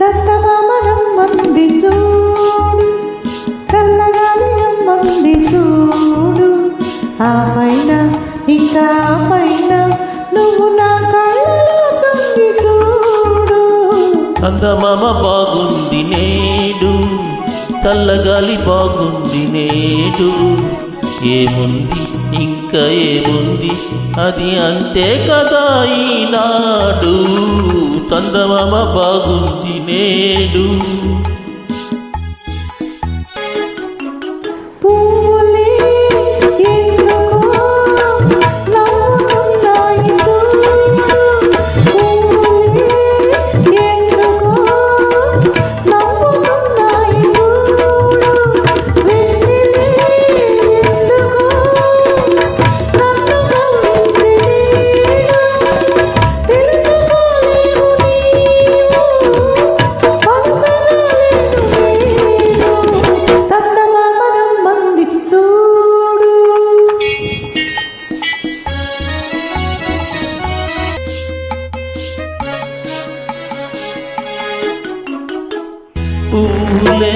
చందమామలం మంది చూడు చల్లగాలి మంది చూడు. ఆ పైన ఇంకా ఆ పైన నువ్వు నా కళ్ళలో చూడు. అందమామ బాగుంది నేడు చల్లగాలి బాగుంది నేడు. ఏముంది? ఇంకా ఏముంది? అది అంతే కదా ఈనాడు. చందమామ బాగుంది నేడు పూలే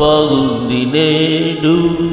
পাগল ডুব